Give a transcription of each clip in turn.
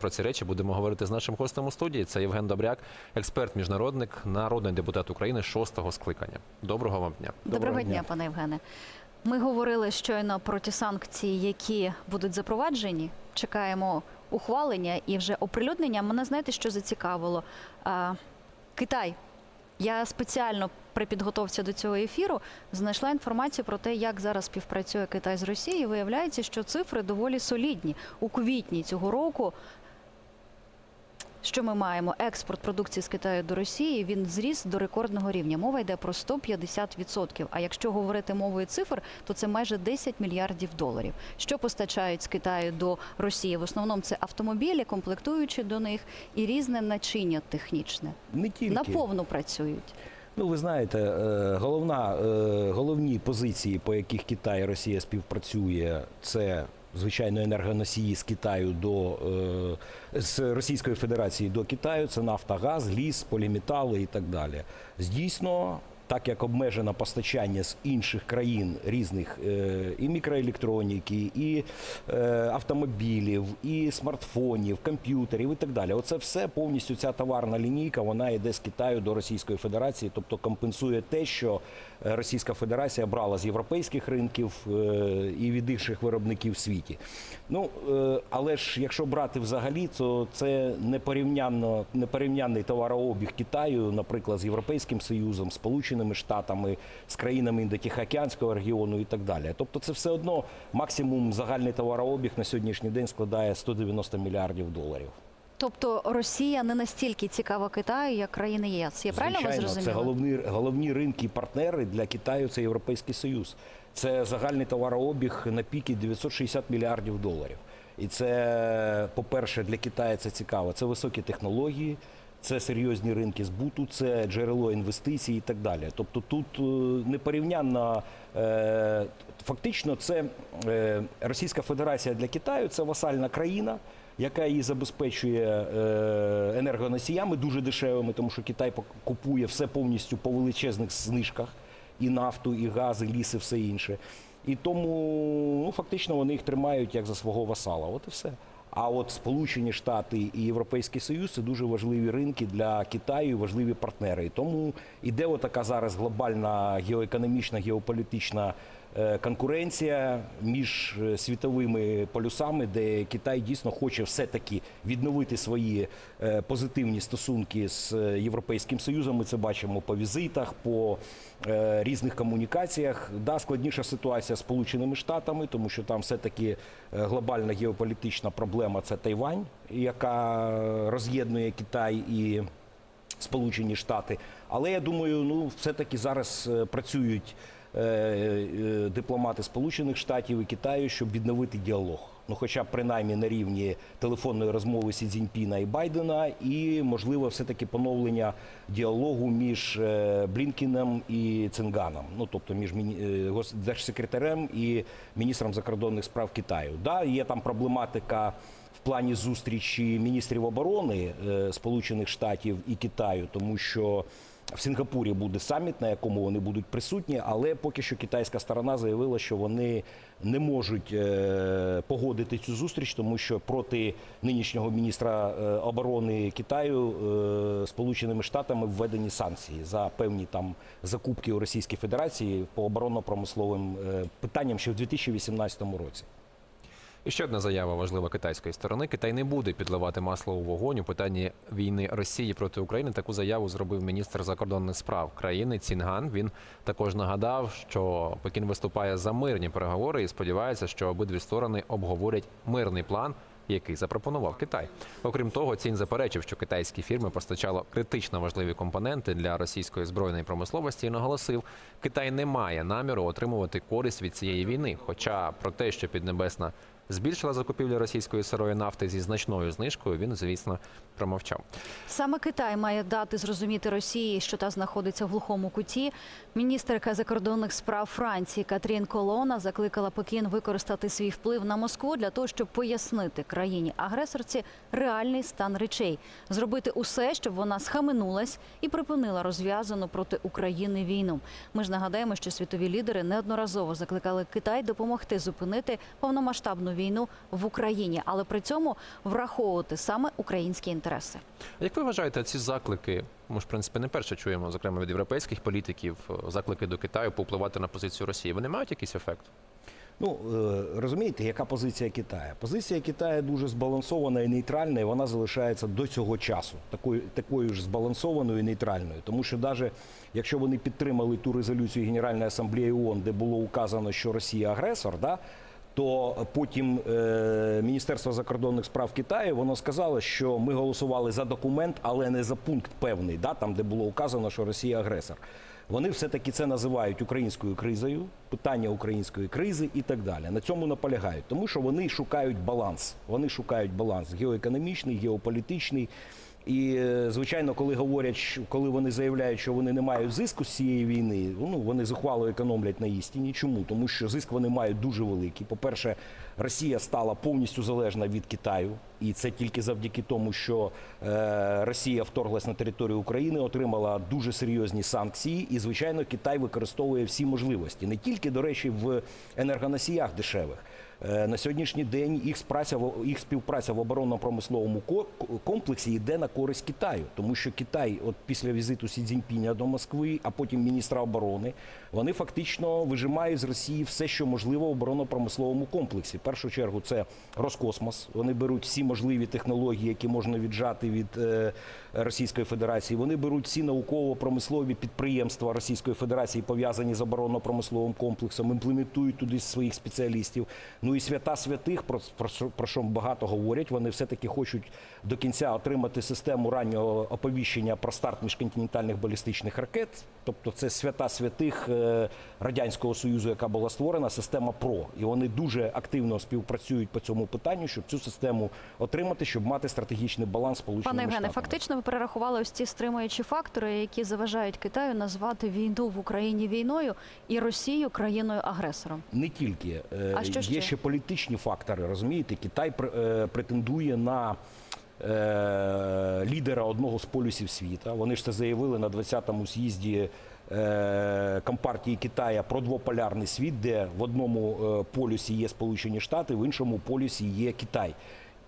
Про ці речі будемо говорити з нашим гостем у студії. Це Євген Добряк, експерт, міжнародник, народний депутат України шостого скликання. Доброго вам дня. Доброго, Доброго дня, дня. пане Євгене. Ми говорили щойно про ті санкції, які будуть запроваджені. Чекаємо ухвалення і вже оприлюднення. Мене знаєте, що зацікавило? А, Китай. Я спеціально при підготовці до цього ефіру знайшла інформацію про те, як зараз співпрацює Китай з Росією. Виявляється, що цифри доволі солідні. У квітні цього року що ми маємо? Експорт продукції з Китаю до Росії він зріс до рекордного рівня. Мова йде про 150%. А якщо говорити мовою цифр, то це майже 10 мільярдів доларів. Що постачають з Китаю до Росії? В основному це автомобілі, комплектуючі до них і різне начиння технічне. Не тільки. Наповну працюють. Ну, ви знаєте, е, головна, е, головні позиції, по яких Китай і Росія співпрацює, це звичайно енергоносії з Китаю до е, з Російської Федерації до Китаю. Це нафта, газ, ліс, поліметали і так далі. Здійсно. Так як обмежено постачання з інших країн різних е, і мікроелектроніки, і е, автомобілів, і смартфонів, комп'ютерів і так далі. Оце все повністю ця товарна лінійка, вона йде з Китаю до Російської Федерації, тобто компенсує те, що е, Російська Федерація брала з європейських ринків і від інших виробників в світі. Ну але ж якщо брати взагалі, то це непорівнянно непорівнянний товарообіг Китаю, наприклад, з Європейським Союзом, Сполученими Штатами, з країнами Індотихоокеанського регіону і так далі. Тобто, це все одно максимум загальний товарообіг на сьогоднішній день складає 190 мільярдів доларів. Тобто Росія не настільки цікава Китаю, як країни ЄС. Я правильно вас Звичайно, зрозуміла? це головні, головні ринки і партнери для Китаю. Це Європейський Союз. Це загальний товарообіг на піки 960 мільярдів доларів. І це, по-перше, для Китаю це цікаво. Це високі технології, це серйозні ринки збуту, це джерело інвестицій і так далі. Тобто тут е, непорівнянно е, фактично це е, Російська Федерація для Китаю це васальна країна. Яка її забезпечує енергоносіями дуже дешевими, тому що Китай купує все повністю по величезних знижках і нафту, і газ, і ліс, і все інше. І тому ну, фактично вони їх тримають як за свого васала. От і все. А от Сполучені Штати і Європейський Союз це дуже важливі ринки для Китаю, важливі партнери. Тому іде отака зараз глобальна геоекономічна, геополітична конкуренція між е, світовими полюсами, де Китай дійсно хоче все-таки відновити свої е, позитивні стосунки з е, Європейським Союзом. Ми це бачимо по візитах, по е, різних комунікаціях. Да, складніша ситуація з Сполученими Штатами, тому що там все-таки е, глобальна геополітична проблема це Тайвань, яка роз'єднує Китай і Сполучені Штати. Але я думаю, ну все-таки зараз е, працюють е, е, дипломати Сполучених Штатів і Китаю, щоб відновити діалог. Ну, хоча б принаймні на рівні телефонної розмови Сі Цзіньпіна і Байдена, і можливо, все-таки поновлення діалогу між е, Блінкіном і Цинганом, ну тобто між е, держсекретарем і міністром закордонних справ Китаю. Да, є там проблематика в плані зустрічі міністрів оборони е, Сполучених Штатів і Китаю, тому що в Сінгапурі буде саміт, на якому вони будуть присутні, але поки що китайська сторона заявила, що вони не можуть е, погодити цю зустріч, тому що проти нинішнього міністра е, оборони Китаю е, Сполученими Штатами введені санкції за певні там закупки у Російській Федерації по оборонно-промисловим питанням ще в 2018 році. І ще одна заява важлива китайської сторони. Китай не буде підливати масло у вогонь у питанні війни Росії проти України. Таку заяву зробив міністр закордонних справ країни Цінган. Він також нагадав, що Пекін виступає за мирні переговори і сподівається, що обидві сторони обговорять мирний план. Який запропонував Китай, окрім того, цінь заперечив, що китайські фірми постачали критично важливі компоненти для російської збройної промисловості і наголосив, Китай не має наміру отримувати користь від цієї війни. Хоча про те, що Піднебесна збільшила закупівлі російської сирої нафти зі значною знижкою, він звісно промовчав. Саме Китай має дати зрозуміти Росії, що та знаходиться в глухому куті. Міністерка закордонних справ Франції Катрін Колона закликала Пекін використати свій вплив на Москву для того, щоб пояснити країні агресорці реальний стан речей, зробити усе, щоб вона схаменулась і припинила розв'язану проти України війну. Ми ж нагадаємо, що світові лідери неодноразово закликали Китай допомогти зупинити повномасштабну війну в Україні, але при цьому враховувати саме українські інтереси. Як ви вважаєте, ці заклики? Ми ж в принципі не перше чуємо, зокрема від європейських політиків, заклики до Китаю повпливати на позицію Росії. Вони мають якийсь ефект? Ну е, розумієте, яка позиція Китаю? Позиція Китаю дуже збалансована і нейтральна, і вона залишається до цього часу такою, такою ж збалансованою і нейтральною. Тому що навіть якщо вони підтримали ту резолюцію Генеральної асамблеї ООН, де було указано, що Росія агресор, да, то потім е, Міністерство закордонних справ Китаю воно сказало, що ми голосували за документ, але не за пункт певний, да, там де було указано, що Росія агресор. Вони все-таки це називають українською кризою, питання української кризи і так далі. На цьому наполягають, тому що вони шукають баланс. Вони шукають баланс геоекономічний, геополітичний. І е, звичайно, коли говорять, коли вони заявляють, що вони не мають зиску з цієї війни, ну вони зухвало економлять на істині. Чому? Тому що зиск вони мають дуже великий. По-перше, Росія стала повністю залежна від Китаю, і це тільки завдяки тому, що е, Росія вторглась на територію України, отримала дуже серйозні санкції, і звичайно, Китай використовує всі можливості, не тільки до речі, в енергоносіях дешевих. Е, На сьогоднішній день їх спраця їх співпраця в оборонно-промисловому ко- комплексі йде на користь Китаю, тому що Китай, от після візиту Сі Цзіньпіня до Москви, а потім міністра оборони, вони фактично вижимають з Росії все, що можливо в оборонно-промисловому комплексі. В першу чергу це Роскосмос. Вони беруть всі можливі технології, які можна віджати від е, Російської Федерації. Вони беруть всі науково-промислові підприємства Російської Федерації, пов'язані з оборонно-промисловим комплексом, імплементують туди своїх спеціалістів. Ну і свята святих, про, про, про що багато говорять. Вони все-таки хочуть до кінця отримати систему раннього оповіщення про старт міжконтинентальних балістичних ракет. Тобто це свята святих е, радянського союзу, яка була створена, система ПРО. І вони дуже активно співпрацюють по цьому питанню, щоб цю систему отримати, щоб мати стратегічний баланс Сполученими Пане Євгене, фактично ви перерахували ось ці стримуючі фактори, які заважають Китаю назвати війну в Україні війною і Росію країною агресором. Не тільки Е, А що є ще? Політичні фактори. Розумієте, Китай е, претендує на е, лідера одного з полюсів світа. Вони ж це заявили на 20-му з'їзді е, Компартії Китая про двополярний світ, де в одному полюсі є Сполучені Штати, в іншому полюсі є Китай.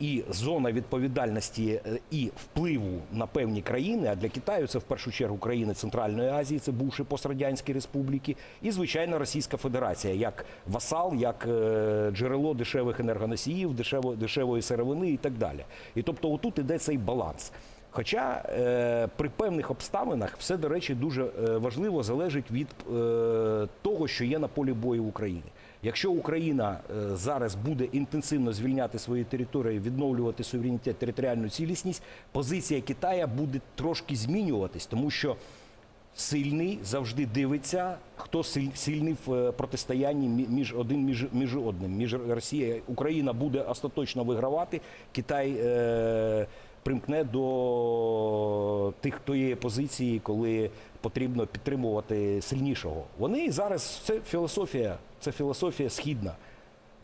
І зона відповідальності е, і впливу на певні країни, а для Китаю це в першу чергу країни Центральної Азії, це бувші пострадянські республіки, і звичайно Російська Федерація як васал, як е, джерело дешевих енергоносіїв, дешево, дешевої сировини і так далі. І тобто, отут іде цей баланс. Хоча е, при певних обставинах все, до речі, дуже е, важливо залежить від е, того, що є на полі бою в Україні. Якщо Україна е, зараз буде інтенсивно звільняти свої території, відновлювати суверенітет, територіальну цілісність, позиція Китая буде трошки змінюватись, тому що сильний завжди дивиться, хто силь- сильний в е, протистоянні між один між, між одним. Між Росія, Україна буде остаточно вигравати. Китай е, примкне до тих тієї позиції, коли потрібно підтримувати сильнішого. Вони зараз це філософія, це філософія східна.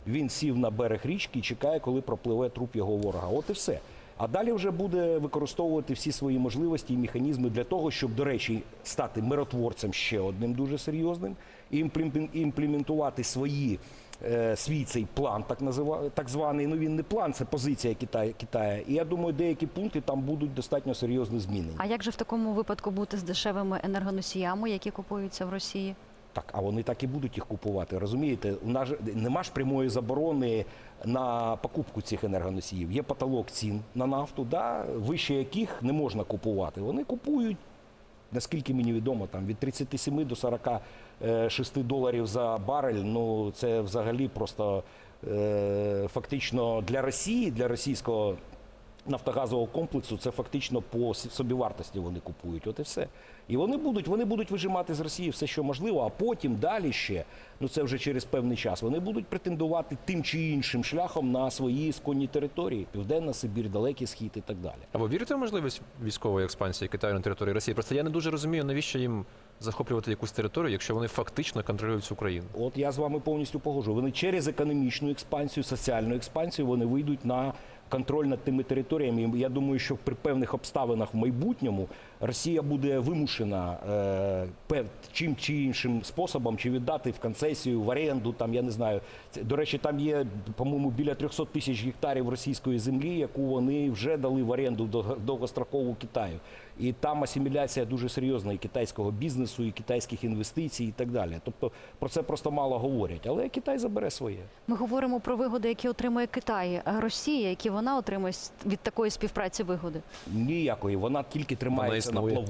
Він сів на берег річки і чекає, коли пропливе труп його ворога. От і все. А далі вже буде використовувати всі свої можливості і механізми для того, щоб, до речі, стати миротворцем ще одним дуже серйозним, і імплем- імплементувати свої. Е, Свій цей план, так назива, так званий. Ну він не план, це позиція Китаю. Китаю. І я думаю, деякі пункти там будуть достатньо серйозно змінені. А як же в такому випадку бути з дешевими енергоносіями, які купуються в Росії? Так, а вони так і будуть їх купувати. Розумієте, у нас нема ж прямої заборони на покупку цих енергоносіїв. Є потолок цін на нафту, да, вище яких не можна купувати. Вони купують, наскільки мені відомо, там від 37 до 46 доларів за барель. Ну це взагалі просто е, фактично для Росії, для російського нафтогазового комплексу це фактично по собівартості вони купують. От і все. І вони будуть, вони будуть вижимати з Росії все, що можливо, а потім далі ще, ну це вже через певний час, вони будуть претендувати тим чи іншим шляхом на свої сконні території, Південна Сибір, Далекий Схід і так далі. А ви вірите в можливість військової експансії Китаю на території Росії? Просто я не дуже розумію, навіщо їм захоплювати якусь територію, якщо вони фактично контролюють цю країну. От я з вами повністю погоджу. Вони через економічну експансію, соціальну експансію вони вийдуть на контроль над тими територіями. Я думаю, що при певних обставинах в майбутньому Росія буде вимушена е, чим чи іншим способом чи віддати в концесію, в оренду. Там я не знаю. До речі, там є, по-моєму, біля 300 тисяч гектарів російської землі, яку вони вже дали в оренду до довгострокову Китаю. І там асиміляція дуже серйозна і китайського бізнесу, і китайських інвестицій, і так далі. Тобто про це просто мало говорять. Але Китай забере своє. Ми говоримо про вигоди, які отримує Китай, а Росія, які вона отримує від такої співпраці вигоди. Ніякої, вона тільки тримається на плаву.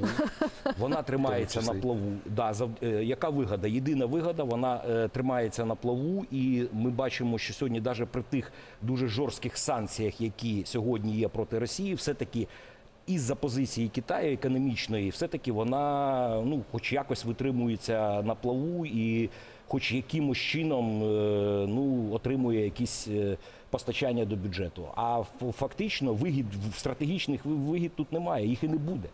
Вона тримається на плаву. Да, зав... е, яка вигода? Єдина вигода, вона е, тримається на плаву, і ми бачимо, що сьогодні, навіть при тих дуже жорстких санкціях, які сьогодні є проти Росії, все-таки. Із-за позиції Китаю економічної, все-таки вона ну, хоч якось витримується на плаву і хоч якимось чином е, ну, отримує якісь е, постачання до бюджету. А фактично вигід стратегічних ви- вигід тут немає, їх і не буде.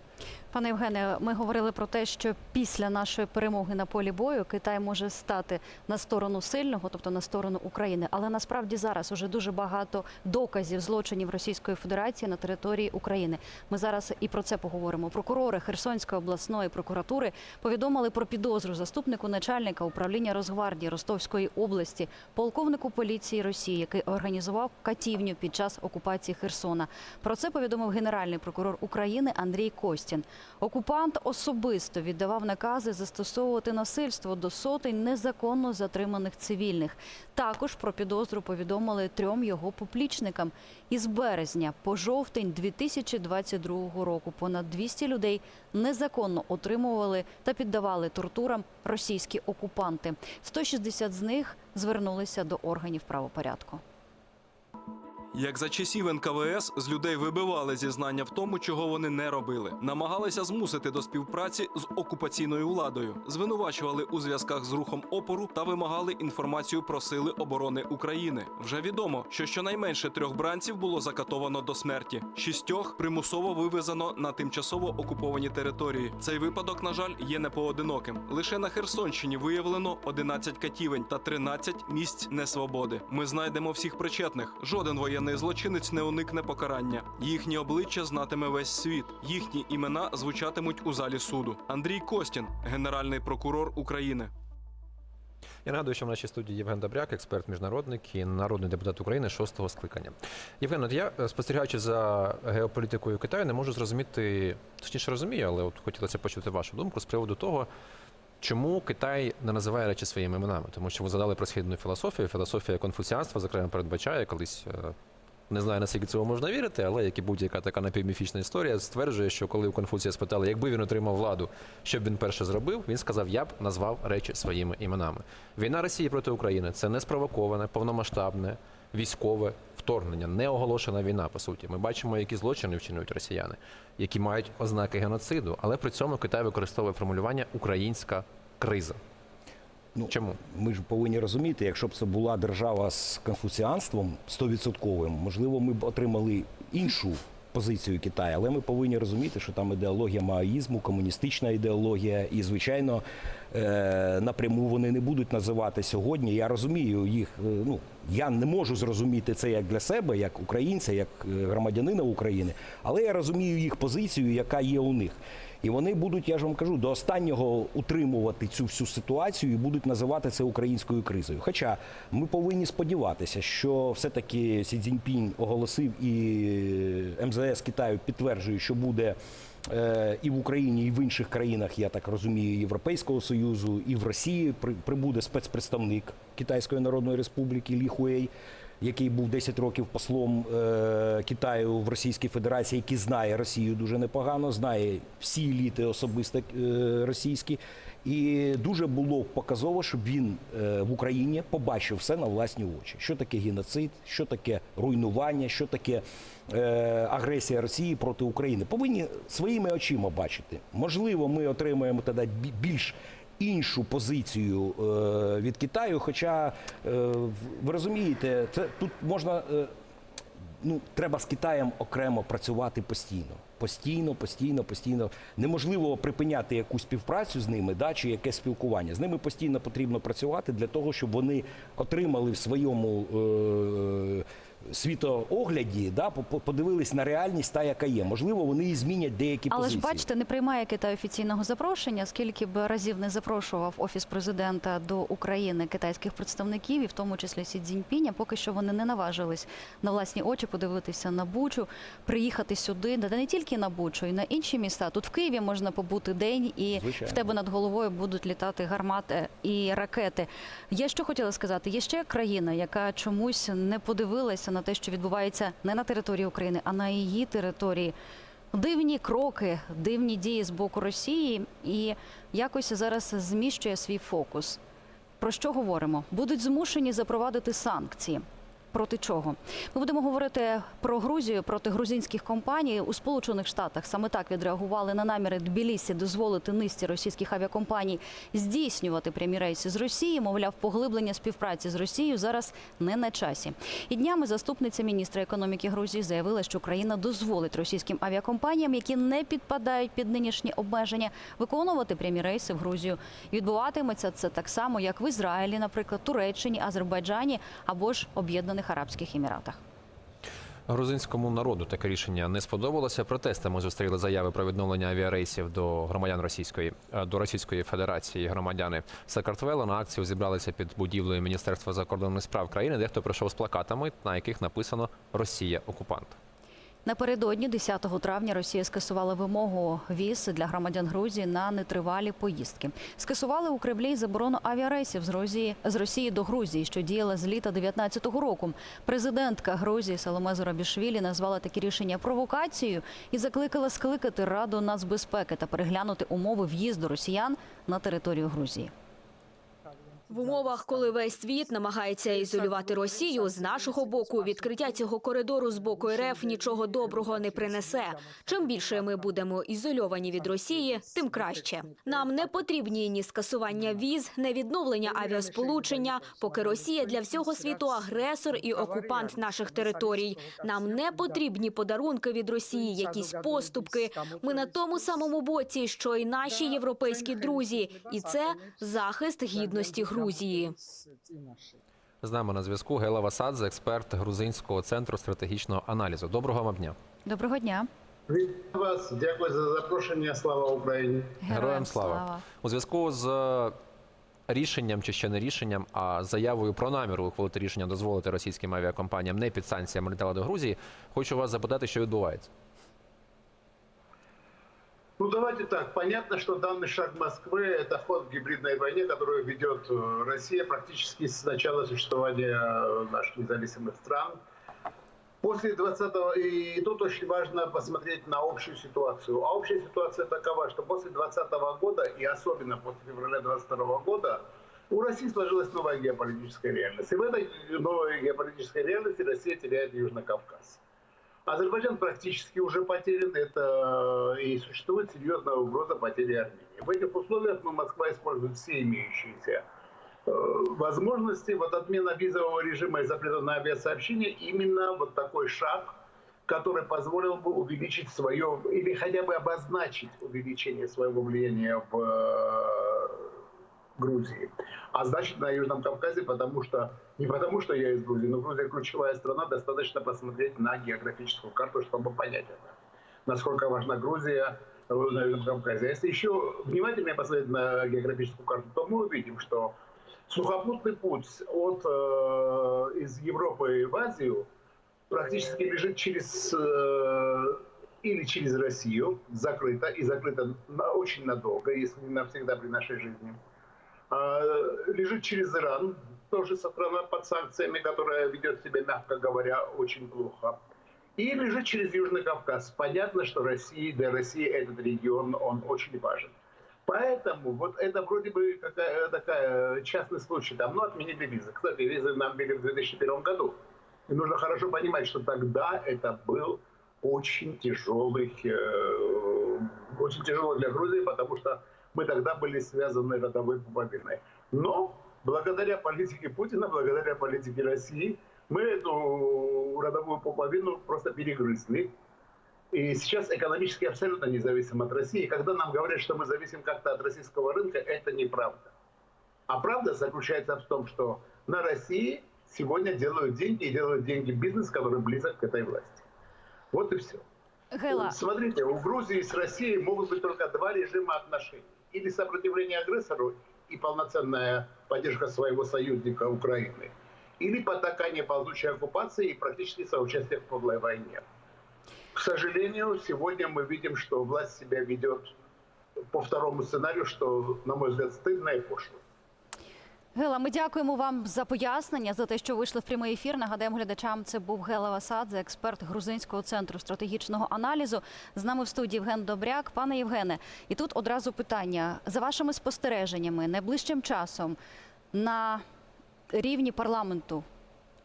Пане Євгене, ми говорили про те, що після нашої перемоги на полі бою Китай може стати на сторону сильного, тобто на сторону України. Але насправді зараз уже дуже багато доказів злочинів Російської Федерації на території України. Ми зараз і про це поговоримо. Прокурори Херсонської обласної прокуратури повідомили про підозру заступнику начальника управління Росгвардії Ростовської області, полковнику поліції Росії, який організував катівню під час окупації Херсона. Про це повідомив генеральний прокурор України Андрій Костін. Окупант особисто віддавав накази застосовувати насильство до сотень незаконно затриманих цивільних. Також про підозру повідомили трьом його поплічникам. Із березня по жовтень 2022 року понад 200 людей незаконно отримували та піддавали тортурам російські окупанти. 160 з них звернулися до органів правопорядку. Як за часів НКВС з людей вибивали зізнання в тому, чого вони не робили, намагалися змусити до співпраці з окупаційною владою, звинувачували у зв'язках з рухом опору та вимагали інформацію про сили оборони України. Вже відомо, що щонайменше трьох бранців було закатовано до смерті. Шістьох примусово вивезено на тимчасово окуповані території. Цей випадок, на жаль, є непоодиноким. Лише на Херсонщині виявлено 11 катівень та 13 місць несвободи. Ми знайдемо всіх причетних. Жоден воєнний злочинець не уникне покарання. Їхні обличчя знатиме весь світ. Їхні імена звучатимуть у залі суду. Андрій Костін, генеральний прокурор України. Я нагадую, що в нашій студії Євген Добряк, експерт міжнародник і народний депутат України шостого скликання. Євген, от я е, спостерігаючи за геополітикою Китаю, не можу зрозуміти, точніше розумію, але от хотілося почути вашу думку з приводу того, чому Китай не називає речі своїми іменами. Тому що ви задали про східну філософію. Філософія конфуціанства, зокрема, передбачає колись. Не знаю, наскільки цього можна вірити, але як і будь-яка така напівміфічна історія стверджує, що коли у Конфуція спитали, якби він отримав владу, що б він перше зробив, він сказав, я б назвав речі своїми іменами. Війна Росії проти України це не спровоковане, повномасштабне військове вторгнення, не оголошена війна. По суті, ми бачимо, які злочини вчинюють росіяни, які мають ознаки геноциду, але при цьому Китай використовує формулювання українська криза. Ну, Чому? Ми ж повинні розуміти, якщо б це була держава з конфуціанством 100%, можливо, ми б отримали іншу позицію Китаю, але ми повинні розуміти, що там ідеологія маоїзму, комуністична ідеологія, і звичайно е, напряму вони не будуть називати сьогодні. Я розумію їх. е, Ну я не можу зрозуміти це як для себе, як українця, як е, громадянина України, але я розумію їх позицію, яка є у них. І вони будуть, я ж вам кажу, до останнього утримувати цю всю ситуацію і будуть називати це українською кризою. Хоча ми повинні сподіватися, що все-таки Сі Цзіньпінь оголосив і МЗС Китаю підтверджує, що буде е, і в Україні, і в інших країнах, я так розумію, Європейського Союзу, і в Росії при- прибуде спецпредставник Китайської Народної Республіки Лі Хуей який був 10 років послом е, Китаю в Російській Федерації, який знає Росію дуже непогано, знає всі еліти особисто е, російські. І дуже було показово, щоб він е, в Україні побачив все на власні очі. Що таке геноцид, що таке руйнування, що таке е, агресія Росії проти України. Повинні своїми очима бачити. Можливо, ми отримаємо тоді бі- більш іншу позицію е, від Китаю. Хоча е, ви розумієте, це тут можна. Е, Ну, треба з Китаєм окремо працювати постійно. Постійно, постійно, постійно. Неможливо припиняти якусь співпрацю з ними, да, чи якесь спілкування. З ними постійно потрібно працювати для того, щоб вони отримали в своєму світоогляді, да, по- по- подивились на реальність та, яка є. Можливо, вони і змінять деякі Але позиції. ж бачите, не приймає Китай офіційного запрошення. Скільки б разів не запрошував офіс президента до України китайських представників, і в тому числі Сі Цзіньпіня, поки що вони не наважились на власні очі подивитися на Бучу, приїхати сюди, та не тільки на Бучу, і на інші міста. Тут в Києві можна побути день, і Звичайно. в тебе над головою будуть літати гармати і ракети. Я що хотіла сказати? Є ще країна, яка чомусь не подивилася на те, що відбувається не на території України, а на її території. Дивні кроки, дивні дії з боку Росії, і якось зараз зміщує свій фокус. Про що говоримо? Будуть змушені запровадити санкції. Проти чого? Ми будемо говорити про Грузію проти грузинських компаній у Сполучених Штатах. Саме так відреагували на наміри Тбілісі дозволити низці російських авіакомпаній здійснювати прямі рейси з Росії. Мовляв, поглиблення співпраці з Росією зараз не на часі. І днями заступниця міністра економіки Грузії заявила, що країна дозволить російським авіакомпаніям, які не підпадають під нинішні обмеження, виконувати прямі рейси в Грузію. Відбуватиметься це так само, як в Ізраїлі, наприклад, Туреччині, Азербайджані або ж Об'єднаних Арабських Еміратах. Грузинському народу таке рішення не сподобалося. Протестами зустріли заяви про відновлення авіарейсів до громадян Російської е, до Російської Федерації. Громадяни Сакартвела на акцію зібралися під будівлею Міністерства закордонних справ країни. Дехто прийшов з плакатами, на яких написано Росія окупант. Напередодні 10 травня Росія скасувала вимогу віз для громадян Грузії на нетривалі поїздки. Скасували у Кремлі й заборону авіарейсів з Росії, з Росії до Грузії, що діяла з літа 19-го року. Президентка Грузії Саломе Зорабішвілі назвала такі рішення провокацією і закликала скликати Раду нацбезпеки та переглянути умови в'їзду росіян на територію Грузії. В умовах, коли весь світ намагається ізолювати Росію, з нашого боку відкриття цього коридору з боку РФ нічого доброго не принесе. Чим більше ми будемо ізольовані від Росії, тим краще. Нам не потрібні ні скасування віз, не відновлення авіасполучення, поки Росія для всього світу агресор і окупант наших територій. Нам не потрібні подарунки від Росії, якісь поступки. Ми на тому самому боці, що й наші європейські друзі, і це захист гідності Грузії. З нами на зв'язку Гела Васадзе, експерт грузинського центру стратегічного аналізу. Доброго вам дня. Доброго дня. Вітаю вас, дякую за запрошення. Слава Україні. Героям слава. У зв'язку з е, рішенням чи ще не рішенням, а заявою про намір ухвалити рішення дозволити російським авіакомпаніям не під санкціями літати до Грузії. Хочу вас запитати, що відбувається. Ну давайте так. Понятно, что данный шаг Москвы – это ход в гибридной войне, которую ведет э, Россия практически с начала существования э, наших независимых стран. После 20-го, и тут очень важно посмотреть на общую ситуацию. А общая ситуация такова, что после 2020 года, и особенно после февраля 2022 года, у России сложилась новая геополитическая реальность. И в этой новой геополитической реальности Россия теряет Южный Кавказ. Азербайджан практически уже потерян, это и существует серьезная угроза потери Армении. В этих условиях мы, Москва использует все имеющиеся э, возможности. Вот отмена визового режима и запрета на авиасообщение именно вот такой шаг, который позволил бы увеличить свое, или хотя бы обозначить увеличение своего влияния в э, Грузии. А значит, на Южном Кавказе, потому что, не потому что я из Грузии, но Грузия ключевая страна, достаточно посмотреть на географическую карту, чтобы понять это. Насколько важна Грузия на Южном Кавказе. Если еще внимательнее посмотреть на географическую карту, то мы увидим, что сухопутный путь от, э, из Европы в Азию практически лежит через э, или через Россию, закрыто, и закрыто на, очень надолго, если не навсегда при нашей жизни. А, лежит через Иран, тоже страна под санкциями, которая ведет себя, мягко говоря, очень плохо. И лежит через Южный Кавказ. Понятно, что России, для России этот регион, он очень важен. Поэтому вот это вроде бы какая, такая частный случай. Там, ну, отменили визы. Кстати, визы нам ввели в 2001 году. И нужно хорошо понимать, что тогда это был очень тяжелый, э, очень тяжело для Грузии, потому что мы тогда были связаны родовой пуповиной. Но благодаря политике Путина, благодаря политике России, мы эту родовую пуповину просто перегрызли. И сейчас экономически абсолютно независим от России. Когда нам говорят, что мы зависим как-то от российского рынка, это неправда. А правда заключается в том, что на России сегодня делают деньги и делают деньги бизнес, который близок к этой власти. Вот и все. Гела, Смотрите, у Грузии с Россией могут быть только два режима отношений. Или сопротивление агрессору и полноценная поддержка своего союзника Украины, или потакание ползучей оккупации и практически соучастие в подлой войне. К сожалению, сегодня мы видим, что власть себя ведет по второму сценарию, что, на мой взгляд, стыдно и пошло. Гела, ми дякуємо вам за пояснення, за те, що вийшли в прямий ефір. Нагадаємо глядачам, це був Гела Васадзе, експерт Грузинського центру стратегічного аналізу. З нами в студії Євген Добряк. Пане Євгене, і тут одразу питання за вашими спостереженнями найближчим часом на рівні парламенту.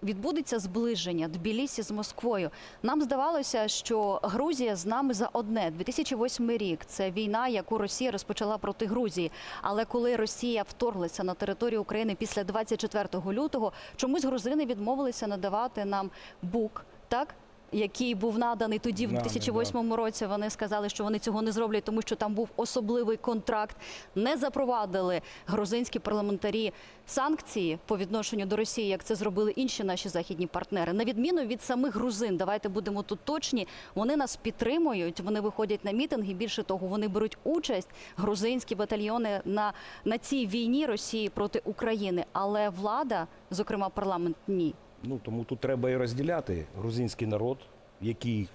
Відбудеться зближення Тбілісі з Москвою. Нам здавалося, що Грузія з нами за одне. 2008 рік це війна, яку Росія розпочала проти Грузії. Але коли Росія вторглася на територію України після 24 лютого, чомусь грузини відмовилися надавати нам бук, так який був наданий тоді, в Наданий, 2008 році. Вони сказали, що вони цього не зроблять, тому що там був особливий контракт. Не запровадили грузинські парламентарі санкції по відношенню до Росії, як це зробили інші наші західні партнери. На відміну від самих грузин, давайте будемо тут точні. Вони нас підтримують. Вони виходять на мітинги. Більше того, вони беруть участь грузинські батальйони на, на цій війні Росії проти України. Але влада, зокрема парламент, ні. Ну тому тут треба і розділяти грузинський народ, який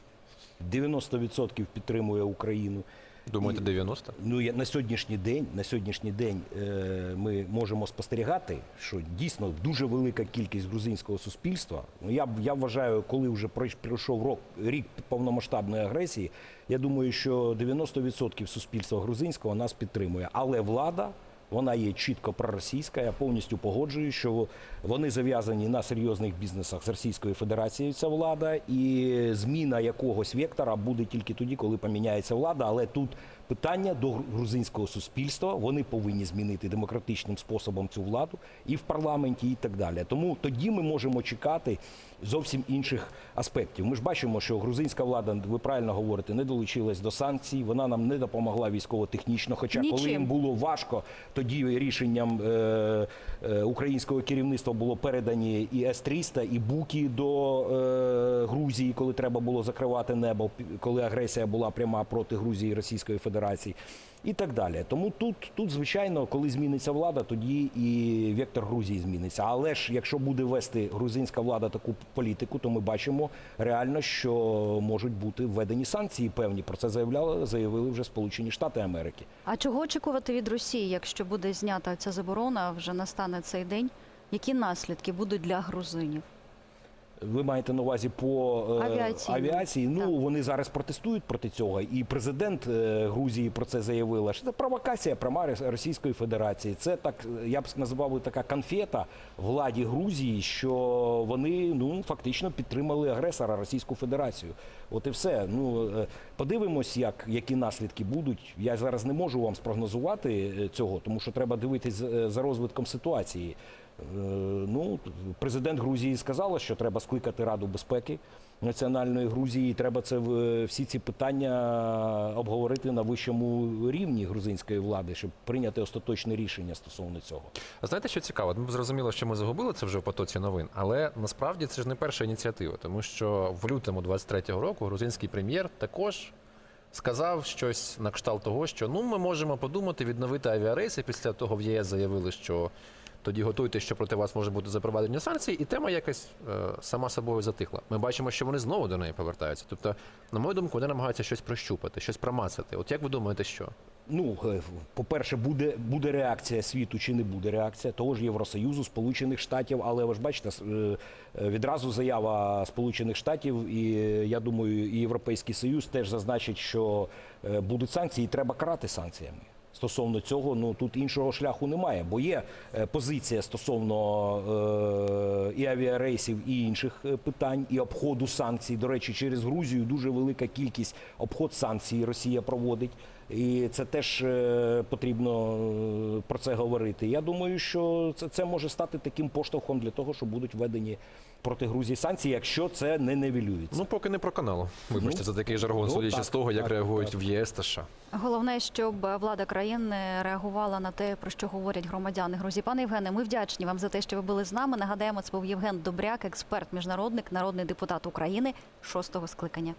90% підтримує Україну. Думаєте, 90? Ну я на сьогоднішній день, на сьогоднішній день е, ми можемо спостерігати, що дійсно дуже велика кількість грузинського суспільства. Ну я я вважаю, коли вже пройшов рок рік повномасштабної агресії, я думаю, що 90% суспільства грузинського нас підтримує, але влада. Вона є чітко проросійська. Я повністю погоджую, що вони зав'язані на серйозних бізнесах з Російською Федерацією. Ця влада, і зміна якогось вектора буде тільки тоді, коли поміняється влада. Але тут питання до грузинського суспільства. Вони повинні змінити демократичним способом цю владу і в парламенті, і так далі. Тому тоді ми можемо чекати зовсім інших аспектів. Ми ж бачимо, що грузинська влада, ви правильно говорите, не долучилась до санкцій. Вона нам не допомогла військово-технічно. Хоча коли їм було важко, тоді рішенням е, е, українського керівництва було передані і С-300, і Буки до е, Грузії, коли треба було закривати небо, коли агресія була пряма проти Грузії і Російської Федерації. І так далі. Тому тут, тут, звичайно, коли зміниться влада, тоді і вектор Грузії зміниться. Але ж якщо буде вести грузинська влада таку політику, то ми бачимо реально, що можуть бути введені санкції певні. Про це заявляли, заявили вже Сполучені Штати Америки. А чого очікувати від Росії, якщо буде знята ця заборона, вже настане цей день? Які наслідки будуть для грузинів? Ви маєте на увазі по е, Авіаційно. авіації? Ну Так. вони зараз протестують проти цього, і президент е, Грузії про це заявила. Що це провокація пряма Рос- Російської Федерації. Це так я б назвав така конфета владі Грузії, що вони ну фактично підтримали агресора Російську Федерацію. От і все. Ну е, подивимось, як які наслідки будуть. Я зараз не можу вам спрогнозувати е, цього, тому що треба дивитись е, за розвитком ситуації. Е, Ну, президент Грузії сказала, що треба скликати Раду безпеки національної Грузії. і Треба це всі ці питання обговорити на вищому рівні грузинської влади, щоб прийняти остаточне рішення стосовно цього. А знаєте, що цікаво? Ми зрозуміло, що ми загубили це вже в потоці новин, але насправді це ж не перша ініціатива, тому що в лютому 23-го року грузинський прем'єр також сказав щось на кшталт того, що ну ми можемо подумати відновити авіарейси. Після того в ЄС заявили, що тоді готуйте, що проти вас може бути запровадження санкцій, і тема якось е, сама собою затихла. Ми бачимо, що вони знову до неї повертаються. Тобто, на мою думку, вони намагаються щось прощупати, щось промацати. От як ви думаєте, що? Ну, е, по-перше, буде, буде реакція світу чи не буде реакція того ж Євросоюзу, Сполучених Штатів, але ви ж бачите, е, відразу заява Сполучених Штатів, і я думаю, і Європейський Союз теж зазначить, що будуть санкції, і треба карати санкціями. Стосовно цього, ну тут іншого шляху немає, бо є е, позиція стосовно е, і авіарейсів, і інших е, питань, і обходу санкцій. До речі, через Грузію дуже велика кількість обход санкцій Росія проводить. І це теж потрібно про це говорити. Я думаю, що це, це може стати таким поштовхом для того, що будуть введені проти Грузії санкції, якщо це не невілюється. Ну поки не проканало. Вибачте, Ну, за такий жаргон, ну, судячи так, з того, як так, реагують так. в ЄС та США. Головне, щоб влада країни реагувала на те, про що говорять громадяни Грузії. Пане Євгене, ми вдячні вам за те, що ви були з нами. Нагадаємо, це був Євген Добряк, експерт, міжнародник, народний депутат України шостого скликання.